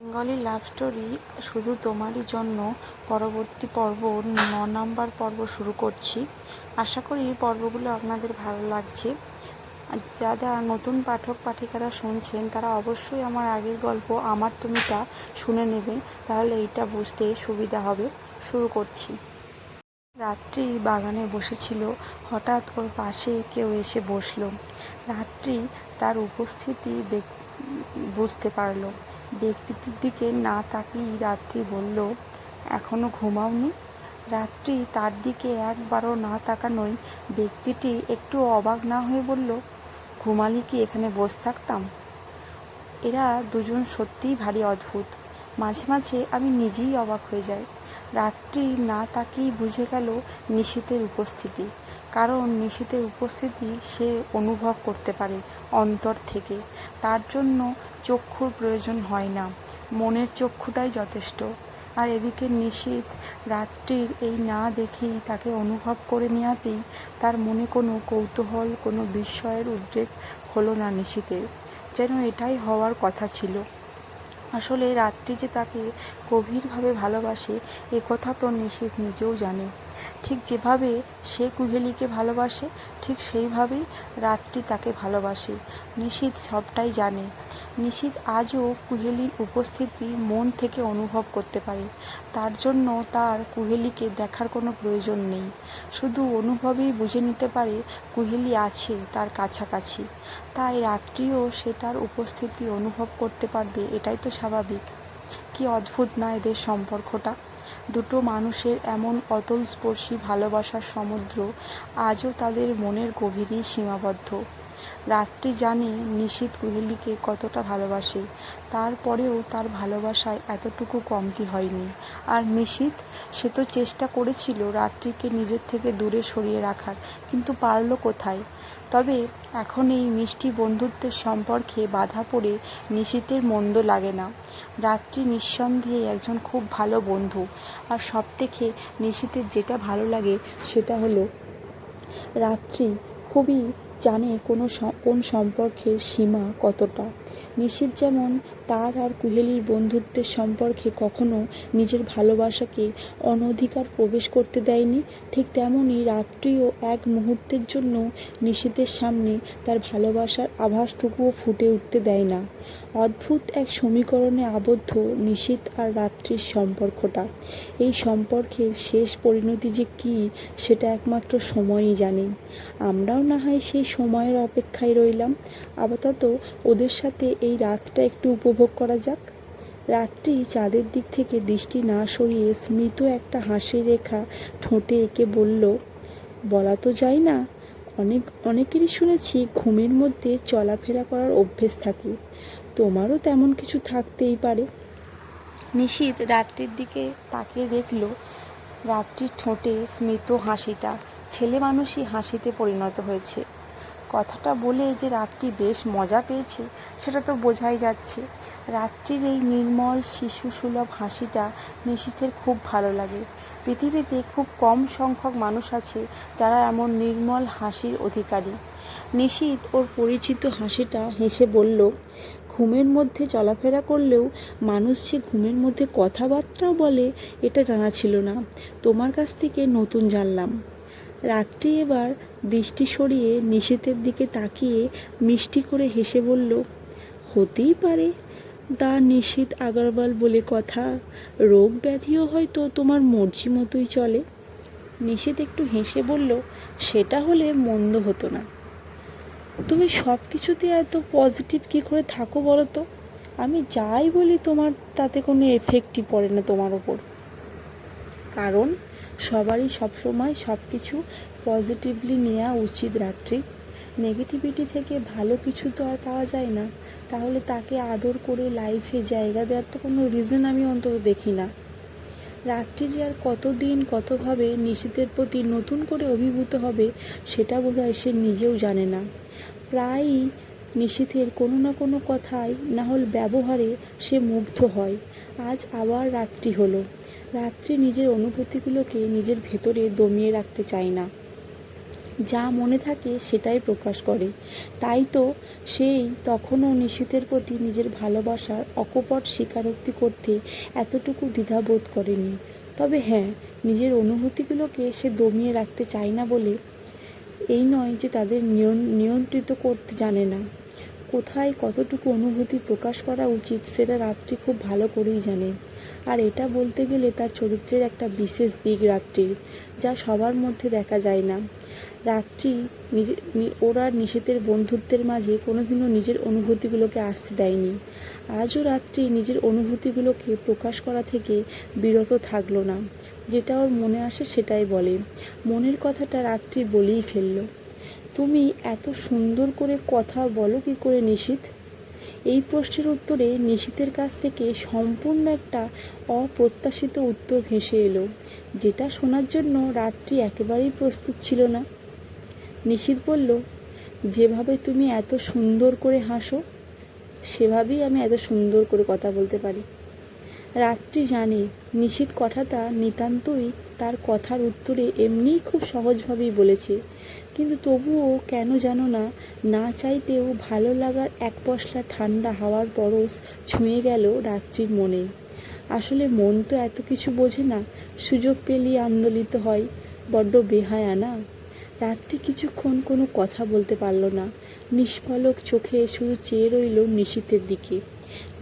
Bengali love story শুধু তোমারই জন্য পরবর্তী পর্ব ন নাম্বার পর্ব শুরু করছি। আশা করি পর্বগুলো আপনাদের ভালো লাগছে। যারা নতুন পাঠক, পাঠিকারা শুনছেন, তারা অবশ্যই আমার আগের গল্প, আমার তুমিটা শুনে নেবেন তাহলে এইটা বুঝতে সুবিধা হবে। শুরু করছি। রাত্রি বাগানে বসেছিল। হঠাৎ ওর পাশে কেউ এসে বসল। রাত্রি তার উপস্থিতি বুঝতে পারল। ব্যক্তিটির দিকে না তাকিয়ে রাত্রি বলল, এখনও ঘুমাওনি? রাত্রি তার দিকে একবারও না তাকানোই ব্যক্তিটি একটু অবাক না হয়ে বলল, ঘুমালি কি এখানে বসে থাকতাম? এরা দুজন সত্যিই ভারী অদ্ভুত। মাঝে মাঝে আমি নিজেই অবাক হয়ে যাই। রাত্রি না তাকিয়েই বুঝে গেল নিশীতের উপস্থিতি। কারণ নিশীতের উপস্থিতি সে অনুভব করতে পারে অন্তর থেকে। তার জন্য চক্ষুর প্রয়োজন হয় না, মনের চক্ষুটাই যথেষ্ট। আর এদিকে নিশীত রাত্রির এই না দেখেই তাকে অনুভব করে নেওয়াতেই তার মনে কোনো কৌতূহল, কোনো বিস্ময়ের উদ্রেক হলো না নিশীতের যেন এটাই হওয়ার কথা ছিল। আসলে রাত্রি যে তাকে গভীরভাবে ভালোবাসে, এ কথা তো নিশীত নিজেও জানে। ঠিক যেভাবে সে কুহেলিকে ভালোবাসে, ঠিক সেইভাবেই রাত্রি তাকে ভালোবাসে। নিশীত সবটাই জানে। নিশীত আজও কুহেলির উপস্থিতি মন থেকে অনুভব করতে পারে। তার জন্য তার কুহেলিকে দেখার কোনো প্রয়োজন নেই। শুধু অনুভবেই বুঝে নিতে পারে কুহেলি আছে তার কাছাকাছি। তাই রাত্রিও সে তার উপস্থিতি অনুভব করতে পারবে, এটাই তো স্বাভাবিক। কি অদ্ভুত না এদের সম্পর্কটা? দুটো মানুষের এমন অতলস্পর্শী ভালোবাসার সমুদ্র আজও তাদের মনের গভীরেই সীমাবদ্ধ। রাত্রি জানে নিশীত কুহেলিকে কতটা ভালোবাসে, তারপরেও তার ভালোবাসায় এতটুকু কমতি হয়নি। আর নিশীত, সে তো চেষ্টা করেছিল রাত্রিকে নিজের থেকে দূরে সরিয়ে রাখার, কিন্তু পারল কোথায়? তবে এখন এই মিষ্টি বন্ধুত্বের সম্পর্কে বাধা পড়ে নিশীতের মন্দ লাগে না। রাত্রি নিঃসন্দেহে একজন খুব ভালো বন্ধু। আর সব থেকে নিশীতের যেটা ভালো লাগে সেটা হলো, রাত্রি খুবই জানে কোনো কোন সম্পর্কের সীমা কতটা। নিশীত যেমন তার আর কুহেলির বন্ধুত্বের সম্পর্কে কখনো নিজের ভালোবাসাকে অনধিকার প্রবেশ করতে দেয়নি, ঠিক তেমনই রাত্রিও এক মুহূর্তের জন্য নিশীতের সামনে তার ভালোবাসার আভাসটুকুও ফুটে উঠতে দেয় না। অদ্ভুত এক সমীকরণে আবদ্ধ নিশীত আর রাত্রির সম্পর্কটা। এই সম্পর্কের শেষ পরিণতি যে কী, সেটা একমাত্র সময়ই জানে। আমরাও না হয় সেই সময়ের অপেক্ষায় রইলাম। আপাতত ওদের সাথে এই রাতটা একটু উপভোগ করা যাক। রাত্রি চাঁদের দিক থেকে দৃষ্টি না সরিয়ে স্মিত একটা হাসির রেখা ঠোঁটে এঁকে বলল, বলা তো যায় না, অনেক, অনেকেরই শুনেছি ঘুমের মধ্যে চলাফেরা করার অভ্যেস থাকে। তোমারও তেমন কিছু থাকতেই পারে। নিশীত রাত্রির দিকে তাকিয়ে দেখল, রাত্রির ঠোঁটে স্মিত হাসিটা ছেলে মানুষই হাসিতে পরিণত হয়েছে। কথাটা বলে যে রাত্রি বেশ মজা পেয়েছে, সেটা তো বোঝাই যাচ্ছে। রাত্রির এই নির্মল শিশু সুলভ হাসিটা নিশীথের খুব ভালো লাগে। পৃথিবীতে খুব কম সংখ্যক মানুষ আছে যারা এমন নির্মল হাসির অধিকারী। নিশীত ওর পরিচিত হাসিটা হেসে বলল ঘুমের মধ্যে চলাফেরা করলেও মানুষ যে ঘুমের মধ্যে কথাবার্তাও বলে, এটা জানা ছিল না। তোমার কাছ থেকে নতুন জানলাম। রাত্রি এবার দৃষ্টি সরিয়ে নিশীতের দিকে তাকিয়ে মিষ্টি করে হেসে বলল, হতেই পারে। দা নিশীত আগারওয়াল বলে কথা। রোগ ব্যাধিও হয়তো তোমার মর্জি মতোই চলে। নিশীত একটু হেসে বলল, সেটা হলে মন্দ হতো না। তুমি সব কিছুতে এত পজিটিভ কী করে থাকো বলো তো? আমি যাই বলি তোমার, তাতে কোনো এফেক্টই পড়ে না তোমার ওপর কারণ সবারই সবসময় সব কিছু পজিটিভলি নেওয়া উচিত রাত্রি। নেগেটিভিটি থেকে ভালো কিছু তো আর পাওয়া যায় না। তাহলে তাকে আদর করে লাইফে জায়গা দেওয়ার তো কোনো রিজন আমি অন্তত দেখি না। রাত্রি যে আর কতদিন কতভাবে নিশীতের প্রতি নতুন করে অভিভূত হবে, সেটা বোধহয় সে নিজেও জানে না। প্রায়ই নিশীথের কোনো না কোনো কথায় না হল ব্যবহারে সে মুগ্ধ হয়। আজ আবার রাত্রি হলো। রাত্রি নিজের অনুভূতিগুলোকে নিজের ভেতরে দমিয়ে রাখতে চায় না। যা মনে থাকে সেটাই প্রকাশ করে। তাই তো সেই তখনও নিশীথের প্রতি নিজের ভালোবাসার অকপট স্বীকারোক্তি করতে এতটুকু দ্বিধাবোধ করেনি। তবে হ্যাঁ নিজের অনুভূতিগুলোকে সে দমিয়ে রাখতে চায় না বলে এই নয় যে তাদের নিয়ন- নিয়ন্ত্রিত করতে জানে না। কোথায় কতটুকু অনুভূতি প্রকাশ করা উচিত সেটা রাত্রি খুব ভালো করেই জানে। আর এটা বলতে গেলে তার চরিত্রের একটা বিশেষ দিক রাত্রির, যা সবার মধ্যে দেখা যায় না। রাত্রি নিজে ওরা নিষেধের বন্ধুত্বের মাঝে কোনোদিনও নিজের অনুভূতিগুলোকে আসতে দেয়নি। আজও রাত্রি নিজের অনুভূতিগুলোকে প্রকাশ করা থেকে বিরত থাকল না। যেটা ওর মনে আসে সেটাই বলে। মনের কথাটা রাত্রি বলেই ফেলল। তুমি এত সুন্দর করে কথা বলো কি করে নিশীথ এই প্রশ্নের উত্তরে নিশীথের কাছ থেকে সম্পূর্ণ একটা অপ্রত্যাশিত উত্তর ভেসে এলো, যেটা শোনার জন্য রাত্রি একেবারেই প্রস্তুত ছিল না। নিশীথ বলল, যেভাবে তুমি এত সুন্দর করে হাসো, সেভাবেই আমি এত সুন্দর করে কথা বলতে পারি। রাত্রি জানে নিশীথ কথাটা নিতান্তই তার কথার উত্তরে এমনিই খুব সহজভাবেই বলেছে, কিন্তু তবুও কেন জানো না না চাইতেও ভালো লাগার এক পশলা ঠান্ডা হাওয়ার পরশ ছুঁয়ে গেল রাত্রির মনে। আসলে মন তো এত কিছু বোঝে না, সুযোগ পেলেই আন্দোলিত হয়, বড্ড বেহায়া না? রাত্রি কিছুক্ষণ কোনো কথা বলতে পারল না। নিষ্পলক চোখে শুধু চেয়ে রইল নিশীথের দিকে।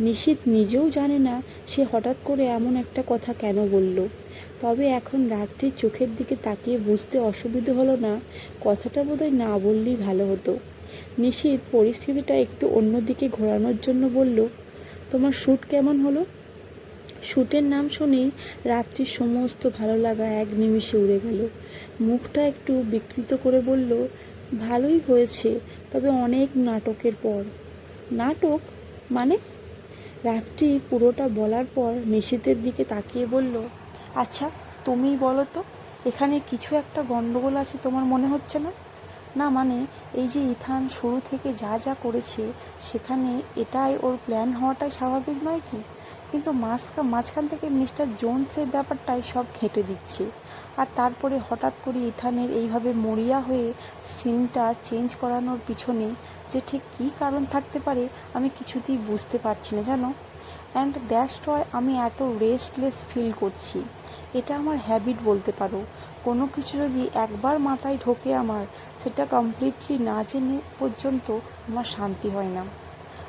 নিশীথ নিজেও জানে না সে হঠাৎ করে এমন একটা কথা কেন বলল। তবে এখন রাত্রির চোখের দিকে তাকিয়ে বুঝতে অসুবিধে হলো না, কথাটা বোধহয় না বললেই ভালো হতো। নিশীথ পরিস্থিতিটা একটু অন্যদিকে ঘোরানোর জন্য বলল, তোমার শ্যুট কেমন হলো? শ্যুটের নাম শুনেই রাত্রির সমস্ত ভালো লাগা এক নিমিষে উড়ে গেল। মুখটা একটু বিকৃত করে বলল, ভালোই হয়েছে, তবে অনেক নাটকের পর। নাটক? মানে? রাত্রি পুরোটা বলার পর নিশীথের দিকে তাকিয়ে বলল আচ্ছা তুমিই বলো তো, এখানে কিছু একটা গণ্ডগোল আছে তোমার মনে হচ্ছে না? না মানে এই যে ইথান শুরু থেকে যা যা করেছে, সেখানে এটাই ওর প্ল্যান হওয়াটাই স্বাভাবিক নয় কি? কিন্তু মাঝখা, মাঝখান থেকে মিস্টার জোনসের ব্যাপারটাই সব ঘেঁটে দিচ্ছে। আর তারপরে হঠাৎ করে ইথানের এইভাবে মরিয়া হয়ে সিনটা চেঞ্জ করানোর পিছনে যে ঠিক কী কারণ থাকতে পারে, আমি কিছুতেই বুঝতে পারছি না, জানো? অ্যান্ড দ্যাটস ওয়াই আমি এত রেস্টলেস ফিল করছি। এটা আমার হ্যাবিট বলতে পারো। কোনো কিছু যদি একবার মাথায় ঢোকে আমার, সেটা কমপ্লিটলি না জেনে পর্যন্ত আমার শান্তি হয় না।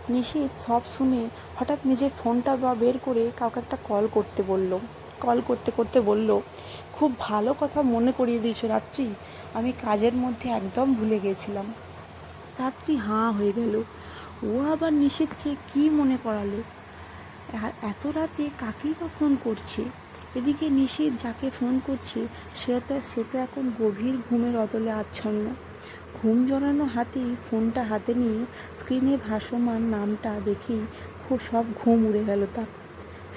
নিশীথ সব শুনে হঠাৎ নিজের ফোনটা বা বের করে কাউকে একটা কল করতে বলল। কল করতে করতে বলল, খুব ভালো কথা মনে করিয়ে দিয়েছ রাত্রি। আমি কাজের মধ্যে একদম ভুলে গেছিলাম। রাত্রি হাঁ হয়ে গেল। ও আবার নিষেধকে কী মনে করালো? এত রাতে কাকেই বা ফোন করছে? এদিকে নিশীথ যাকে ফোন করছে, সে তো সে তো এখন গভীর ঘুমের অতলে আচ্ছন্ন। ঘুম জড়ানো হাতেই ফোনটা হাতে নিয়ে স্ক্রিনে ভাসমান নামটা দেখেই খুব সব ঘুম উড়ে গেল তার।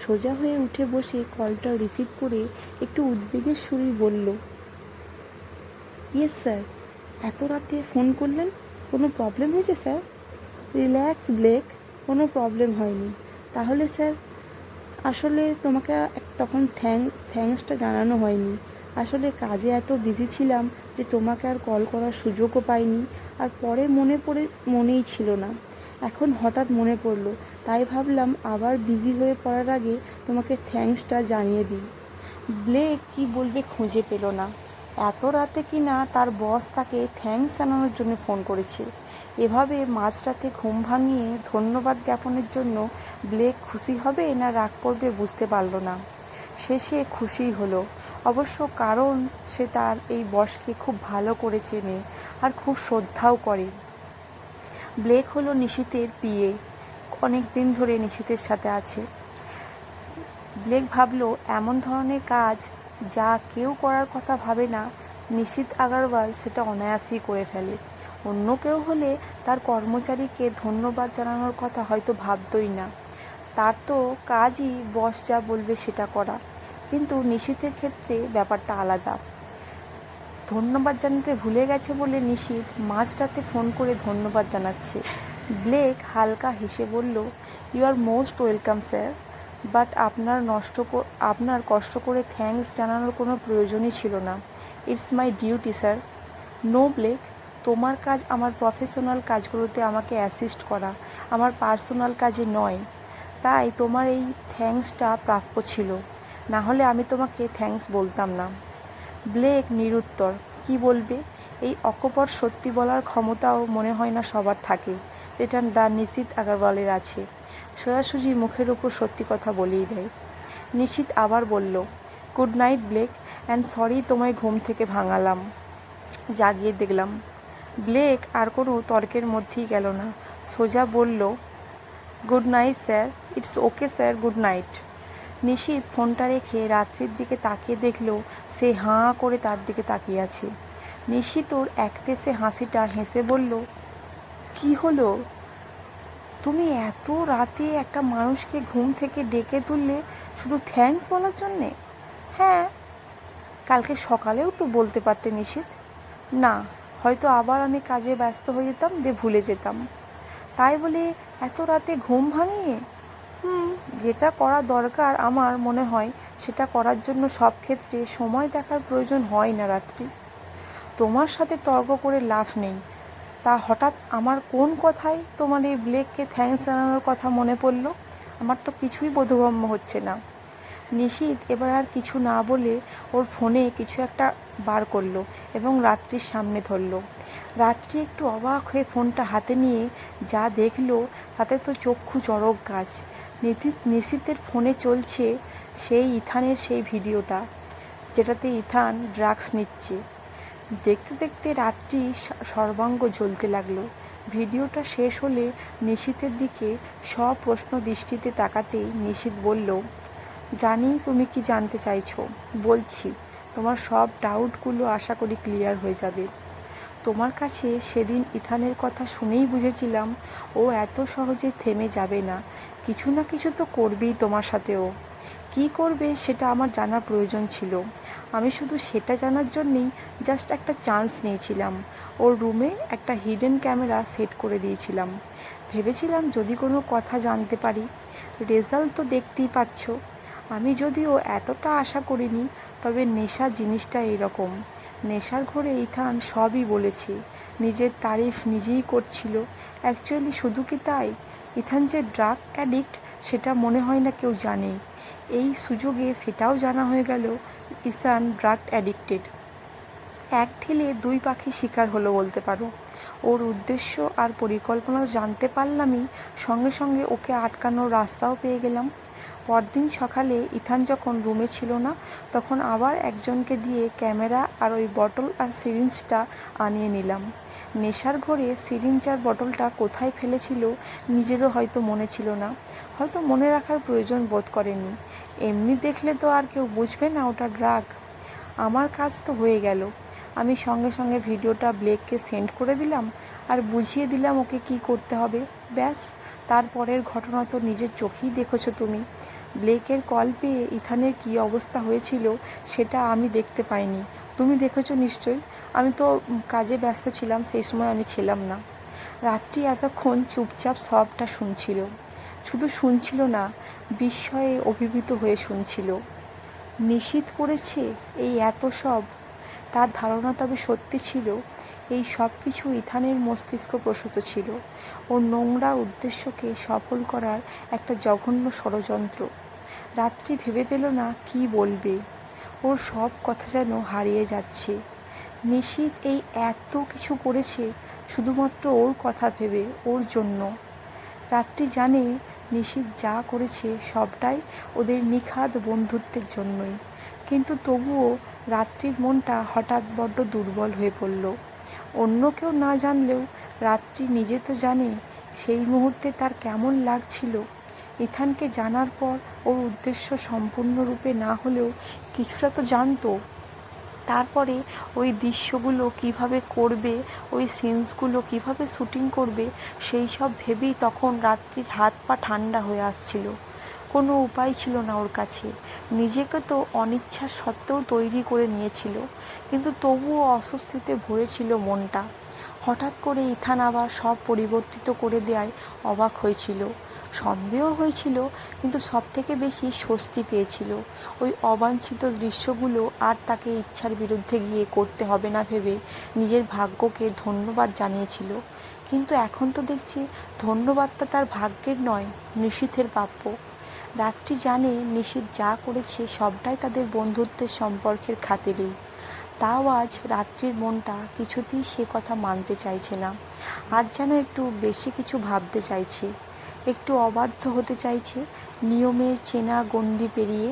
সোজা হয়ে উঠে বসে কলটা রিসিভ করে একটু উদ্বেগের সুরেই বলল ইয়েস স্যার এত রাতে ফোন করলেন? কোনো প্রবলেম হয়েছে স্যার রিল্যাক্স ব্লেক কোনো প্রবলেম হয়নি। তাহলে স্যার আসলে তোমাকে তখন থ্যাংক থ্যাঙ্কসটা জানানো হয়নি। আসলে কাজে এত বিজি ছিলাম যে তোমাকে আর কল করার সুযোগও পাইনি। আর পরে মনে পড়ে, মনেই ছিল না। এখন হঠাৎ মনে পড়ল, তাই ভাবলাম আবার বিজি হয়ে পড়ার আগে তোমাকে থ্যাঙ্কসটা জানিয়ে দিই। ব্লেক কি বলবে খুঁজে পেল না। এত রাতে কি না তার বস তাকে থ্যাঙ্কস জানানোর জন্য ফোন করেছে। এভাবে মাঝরাতে ঘুম ভাঙিয়ে ধন্যবাদ জ্ঞাপনের জন্য ব্লেক খুশি হবে না রাগ করবে বুঝতে পারল না। শেষে খুশি হলো। অবশ্য কারণ সে তার এই বসকে খুব ভালো করে চেনে আর খুব শ্রদ্ধাও করে। ব্লেক হলো নিশীতের পিয়ে। অনেক দিন ধরে নিশীতের সাথে আছে। ব্লেক ভাবলো, এমন ধরনের কাজ যা কেউ করার কথা ভাবে না। নিশীত আগারওয়াল সেটা অনায়াসেই করে ফেলে। অন্য কেউ হলে তার কর্মচারীকে ধন্যবাদ জানানোর কথা হয়তো ভাবতই না। তার তো কাজই বস যা বলবে সেটা করা। কিন্তু নিশীতের ক্ষেত্রে ব্যাপারটা আলাদা। ধন্যবাদ জানাতে ভুলে গেছে বলে নিশীত মাঝরাতে ফোন করে ধন্যবাদ জানাচ্ছে। ব্লেক হালকা হেসে বলল you are most welcome sir but আপনার নষ্ট আপনার কষ্ট করে থ্যাঙ্কস জানানোর কোনো প্রয়োজনই ছিল না। It's my duty sir no Blake, তোমার কাজ আমার প্রফেশনাল কাজগুলোতে আমাকে অ্যাসিস্ট করা, আমার পার্সোনাল কাজে নয়। তাই তোমার এই থ্যাঙ্কসটা প্রাপ্য ছিল। না হলে আমি তোমাকে থ্যাঙ্কস বলতাম না। ব্লেক নিরুত্তর, কি বলবে? এই অকপর সত্যি বলার ক্ষমতাও মনে হয় না সবার থাকে। এটা দা নিশিত আগারওয়ালের আছে। সোজাসুজি মুখের ওপর সত্যি কথা বলেই দেয়। নিশিত আবার বলল good night Blake and sorry তোমায় ঘুম থেকে ভাঙালাম। জাগিয়ে দেখলাম, ব্লেক আর কোনো তর্কের মধ্যেই গেল না। সোজা বলল good night sir it's okay sir good night Nishit ফোনটা রেখে রাত্রির দিকে তাকিয়ে দেখল সে হাঁ করে তার দিকে তাকিয়ে আছে। নিশীত ওর হাসিটা হেসে বলল, কি হলো? তুমি এত রাতে একটা মানুষকে ঘুম থেকে ডেকে তুললে শুধু থ্যাঙ্কস বলার জন্যে? হ্যাঁ কালকে সকালেও তো বলতে পারতে নিশীত। না, হয়তো আবার আমি কাজে ব্যস্ত হয়ে যেতাম, দিয়ে ভুলে যেতাম। তাই বলে এত রাতে ঘুম ভাঙিয়ে যেটা করা দরকার আমার মনে হয়, সেটা করার জন্য সব ক্ষেত্রে সময় দেখার প্রয়োজন হয় না রাত্রি। তোমার সাথে তর্ক করে লাভ নেই। তা হঠাৎ আমার কোন কথায় তোমার এই ব্লেককে থ্যাঙ্কস জানানোর কথা মনে পড়ল? আমার তো কিছুই বোধগম্য হচ্ছে না। নিশীত এবার আর কিছু না বলে ওর ফোনে কিছু একটা বার করল এবং রাত্রির সামনে ধরলো। রাত্রি একটু অবাক হয়ে ফোনটা হাতে নিয়ে যা দেখল তাতে তো চক্ষু চড়ক গাছ। নিতি নিশীতের ফোনে চলছে সেই ইথানের সেই ভিডিওটা, যেটাতে ইথান ড্রাগস নিচ্ছে। দেখতে দেখতে রাত্রি সর্বাঙ্গ জ্বলতে লাগল। ভিডিওটা শেষ হলে নিশীতের দিকে সপ্রশ্ন দৃষ্টিতে তাকাতেই নিশীত বলল, জানি তুমি কি জানতে চাইছো? বলছি, তোমার সব ডাউটগুলো আশা করি ক্লিয়ার হয়ে যাবে। তোমার কাছে সেদিন ইথানের কথা শুনেই বুঝেছিলাম ও এত সহজে থেমে যাবে না। কিছু না কিছু তো করবেই তোমার সাথেও। কি করবে সেটা আমার জানা প্রয়োজন ছিল। আমি শুধু সেটা জানার জন্যেই জাস্ট একটা চান্স নিয়েছিলাম। ওর রুমে একটা হিডেন ক্যামেরা সেট করে দিয়েছিলাম। ভেবেছিলাম যদি কোনো কথা জানতে পারি রেজাল্ট তো দেখতেই পাচ্ছ। আমি যদিও এতটা আশা করিনি, তবে নেশা জিনিসটা এরকম। নেশার ঘরে ইথান সবই বলেছে। নিজের তারিফ নিজেই করছিল। অ্যাকচুয়ালি শুধু কি তাই? ইথান যে ড্রাগ অ্যাডিক্ট সেটা মনে হয় না কেউ জানে। এই সুযোগে সেটাও জানা হয়ে গেল ইসান ড্রাগ অ্যাডিক্টেড এক ঢিলে দুই পাখি শিকার হলো বলতে পারো। ওর উদ্দেশ্য আর পরিকল্পনা জানতে পারলামই, সঙ্গে সঙ্গে ওকে আটকানোর রাস্তাও পেয়ে গেলাম। পরদিন সকালে ইথান যখন রুমে ছিল না, তখন আবার একজনকে দিয়ে ক্যামেরা আর ওই বটল আর সিরিঞ্জটা আনিয়ে নিলাম। নেশার ঘরে সিরিঞ্জ আর বটলটা কোথায় ফেলেছিল নিজেরও হয়তো মনে ছিল না। হয়তো মনে রাখার প্রয়োজন বোধ করেনি এমনি দেখলে তো আর কেউ বুঝবে না ওটা ড্রাগ। আমার কাজ তো হয়ে গেল। আমি সঙ্গে সঙ্গে ভিডিওটা ব্লেককে সেন্ড করে দিলাম আর বুঝিয়ে দিলাম ওকে কি করতে হবে। ব্যাস তারপরের ঘটনা তো নিজের চোখেই দেখেছ তুমি। ব্লেকের কল পেয়ে ইথানের কী অবস্থা হয়েছিল সেটা আমি দেখতে পাইনি। তুমি দেখেছ নিশ্চয়ই? আমি তো কাজে ব্যস্ত ছিলাম, সেই সময় আমি ছিলাম না। রাত্রি এতক্ষণ চুপচাপ সবটা শুনছিল। শুধু শুনছিল না, বিস্ময়ে অভিভূত হয়ে শুনছিল। নিষিদ্ধ করেছে এই এত সব? তার ধারণা তবে সত্যি ছিল, এই সব কিছু ইথানের মস্তিষ্ক প্রসূত ছিল। ওর নোংরা উদ্দেশ্যকে সফল করার একটা জঘন্য ষড়যন্ত্র। রাত্রি ভেবে পেল না কি বলবে। ওর সব কথা যেন হারিয়ে যাচ্ছে। নিশীত এই এত কিছু করেছে শুধুমাত্র ওর কথা ভেবে, ওর জন্য। রাত্রি জানে নিশীত যা করেছে সবটাই ওদের নিখাদ বন্ধুত্বের জন্যই। কিন্তু তবুও রাত্রির মনটা হঠাৎ বড্ড দুর্বল হয়ে পড়ল। অন্য কেউ না জানলেও রাত্রি নিজে তো জানে সেই মুহূর্তে তার কেমন লাগছিল। ইথানকে জানার পর ওর উদ্দেশ্য সম্পূর্ণরূপে না হলেও কিছুটা তো জানতো। তারপরে ওই দৃশ্যগুলো কীভাবে করবে, ওই সিনসগুলো কীভাবে শুটিং করবে, সেই সব ভেবেই তখন রাত্রির হাত পা ঠান্ডা হয়ে আসছিল। কোনো উপায় ছিল না ওর কাছে। নিজেকে তো অনিচ্ছা সত্ত্বেও তৈরি করে নিয়েছিল। কিন্তু তবুও অস্বস্তিতে ভরেছিল মনটা। হঠাৎ করে ইথান আবার সব পরিবর্তিত করে দেয় অবাক হয়েছিল। সন্দেহ হয়েছিল, কিন্তু সব থেকে বেশি স্বস্তি পেয়েছিল। ওই অবাঞ্ছিত দৃশ্যগুলো আর তাকে ইচ্ছার বিরুদ্ধে গিয়ে করতে হবে না ভেবে নিজের ভাগ্যকে ধন্যবাদ জানিয়েছিল। কিন্তু এখন তো দেখছি ধন্যবাদটা তার ভাগ্যের নয় নিশীথের প্রাপ্য। রাত্রি জানে নিশীথ যা করেছে সবটাই তাদের বন্ধুত্বের সম্পর্কের খাতিরেই তাও আজ রাত্রির মনটা কিছুতেই সে কথা মানতে চাইছে না। আজ যেন একটু বেশি কিছু ভাবতে চাইছে। একটু অবাধ্য হতে চাইছে। নিয়মের চেনা গণ্ডি পেরিয়ে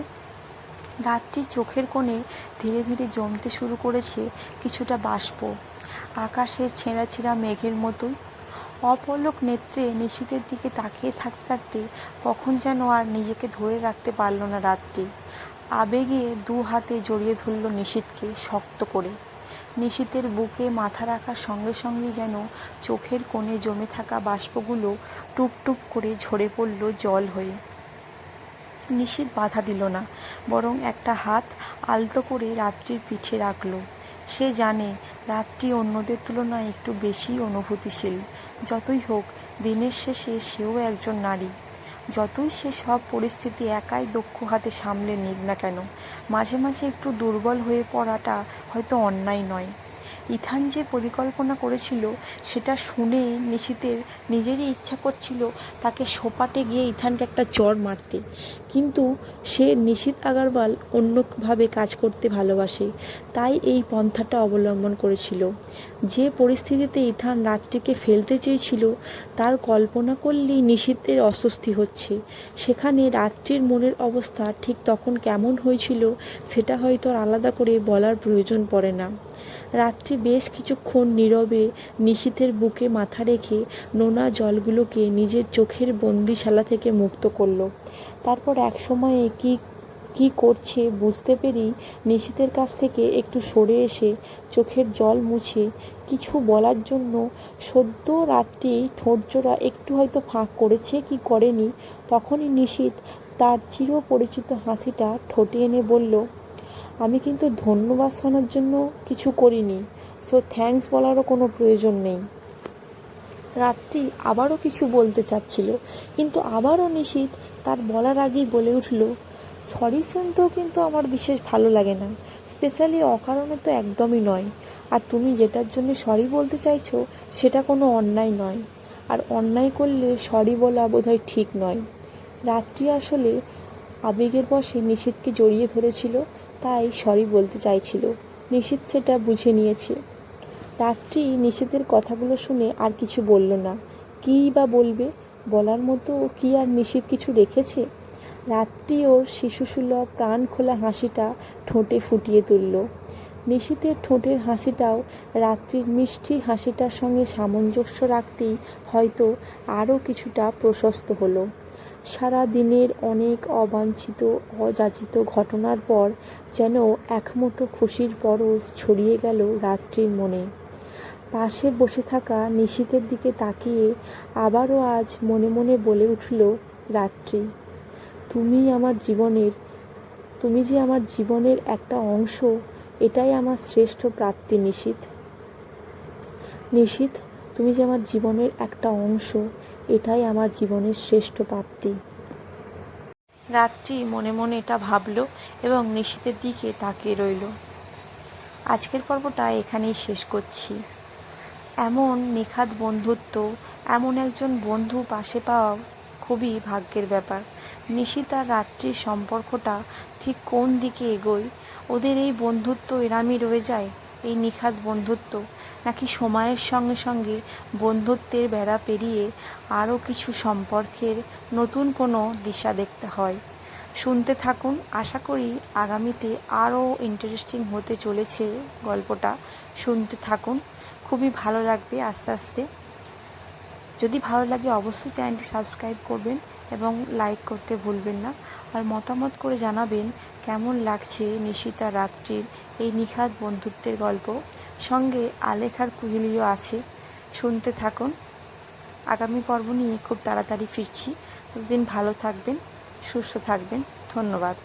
রাত্রির চোখের কোণে ধীরে ধীরে জমতে শুরু করেছে কিছুটা বাষ্প। আকাশের ছেঁড়া ছেঁড়া মেঘের মতোই। অপলক নেত্রে নিশীতের দিকে তাকিয়ে থাকতে থাকতে কখন যেন আর নিজেকে ধরে রাখতে পারল না রাত্রি। আবেগে দু হাতে জড়িয়ে ধরল নিশীথকে শক্ত করে। নিশীতের বুকে মাথা রাখার সঙ্গে সঙ্গেই যেন চোখের কোণে জমে থাকা বাষ্পগুলো টুপটুপ করে ঝরে পড়ল জল হয়ে। নিশীত বাধা দিল না, বরং একটা হাত আলতো করে রাত্রির পিঠে রাখল। সে জানে, রাত্রি অন্যদের তুলনায় একটু বেশি অনুভূতিশীল। যতই হোক, দিনের শেষে সেও একজন নারী। যতই সে সব পরিস্থিতি একাই দক্ষ হাতে সামলে নিক না কেন, মাঝে মাঝে একটু দুর্বল হয়ে পড়াটা হয়তো অন্যায় নয়। ইথান যে পরিকল্পনা করেছিল, সেটা শুনে নিশীতের নিজেরই ইচ্ছা করছিল তাকে সোপাটে গিয়ে ইথানকে একটা চর মারতে। কিন্তু সে নিশীত আগারওয়াল অন্যভাবে কাজ করতে ভালোবাসে, তাই এই পন্থাটা অবলম্বন করেছিল। যে পরিস্থিতিতে ইথান রাত্রিকে ফেলতে চেয়েছিল, তার কল্পনা করলেই নিশীতের অস্বস্তি হচ্ছে। সেখানে রাত্রির মনের অবস্থা ঠিক তখন কেমন হয়েছিল, সেটা হয়তো আর আলাদা করে বলার প্রয়োজন পড়ে না। রাত্রি বেশ কিছুক্ষণ নীরবে নিশীথের বুকে মাথা রেখে নোনা জলগুলোকে নিজের চোখের বন্দিশালা থেকে মুক্ত করল। তারপর এক সময়ে কি কি করছে বুঝতে পেরেই নিশীথের কাছ থেকে একটু সরে এসে চোখের জল মুছে কিছু বলার জন্য সদ্য রাত্রি ঠোঁটজোড়া একটু হয়তো ফাঁক করেছে কি করেনি, তখনই নিশীথ তার চিরপরিচিত হাসিটা ঠোঁটে এনে বলল আমি কিন্তু ধন্যবাদ শোনার জন্য কিছু করিনি। সো থ্যাঙ্কস বলারও কোনো প্রয়োজন নেই। রাত্রি আবারও কিছু বলতে চাচ্ছিল, কিন্তু আবারও নিশীত তার বলার আগেই বলে উঠল সরি শুনতেও কিন্তু আমার বিশেষ ভালো লাগে না। স্পেশালি অকারণে তো একদমই নয়। আর তুমি যেটার জন্য সরি বলতে চাইছো, সেটা কোনো অন্যায় নয়। আর অন্যায় করলে সরি বলা বোধহয় ঠিক নয়। রাত্রি আসলে আবেগের বশে নিশীথকে জড়িয়ে ধরেছিল তাই সরি বলতে চাইছিল। নিশীথ সেটা বুঝে নিয়েছে। রাত্রি নিশীথের কথাগুলো শুনে আর কিছু বলল না। কী বা বলবে? বলার মতো কি আর নিশীথ কিছু রেখেছে? রাত্রি ওর শিশুসুলভ প্রাণ খোলা হাসিটা ঠোঁটে ফুটিয়ে তুলল। নিশীথের ঠোঁটের হাসিটাও রাত্রির মিষ্টি হাসিটার সঙ্গে সামঞ্জস্য রাখতেই হয়তো আরও কিছুটা প্রশস্ত হলো। সারা দিনের অনেক অবাঞ্ছিত, অযাচিত ঘটনার পর যেন একমুঠো খুশির পরশ ছড়িয়ে গেল রাত্রির মনে। পাশে বসে থাকা নিশীতের দিকে তাকিয়ে আবারও আজ মনে মনে বলে উঠল, রাত্রি, তুমি আমার জীবনের, তুমি যে আমার জীবনের একটা অংশ, এটাই আমার শ্রেষ্ঠ প্রাপ্তি নিশীত নিশীত তুমি যে আমার জীবনের একটা অংশ এটাই আমার জীবনের শ্রেষ্ঠ প্রাপ্তি। রাত্রি মনে মনে এটা ভাবলো এবং নিশীতের দিকে তাকিয়ে রইল। আজকের পর্বটা এখানেই শেষ করছি। এমন নিখাত বন্ধুত্ব, এমন একজন বন্ধু পাশে পাওয়া খুবই ভাগ্যের ব্যাপার। নিশীত আর রাত্রির সম্পর্কটা ঠিক কোন দিকে এগোয়, ওদের এই বন্ধুত্ব এরামই রয়ে যায়, এই নিখাত বন্ধুত্ব। নাকি সময়ের সঙ্গে সঙ্গে বন্ধুত্বের বেড়া পেরিয়ে আরও কিছু সম্পর্কের নতুন কোনো দিশা দেখতে হয়। শুনতে থাকুন, আশা করি আগামীতে আরও ইন্টারেস্টিং হতে চলেছে গল্পটা। শুনতে থাকুন, খুবই ভালো লাগবে আস্তে আস্তে। যদি ভালো লাগে অবশ্যই চ্যানেলটি সাবস্ক্রাইব করবেন এবং লাইক করতে ভুলবেন না। আর মতামত করে জানাবেন কেমন লাগছে নিশিতা রাত্রির এই নিখাত বন্ধুত্বের গল্প। সঙ্গে আলেখার কুহিলিও আছে, শুনতে থাকুন। আগামী পর্ব নিয়ে খুব তাড়াতাড়ি ফিরছি। ততদিন ভালো থাকবেন, সুস্থ থাকবেন। ধন্যবাদ।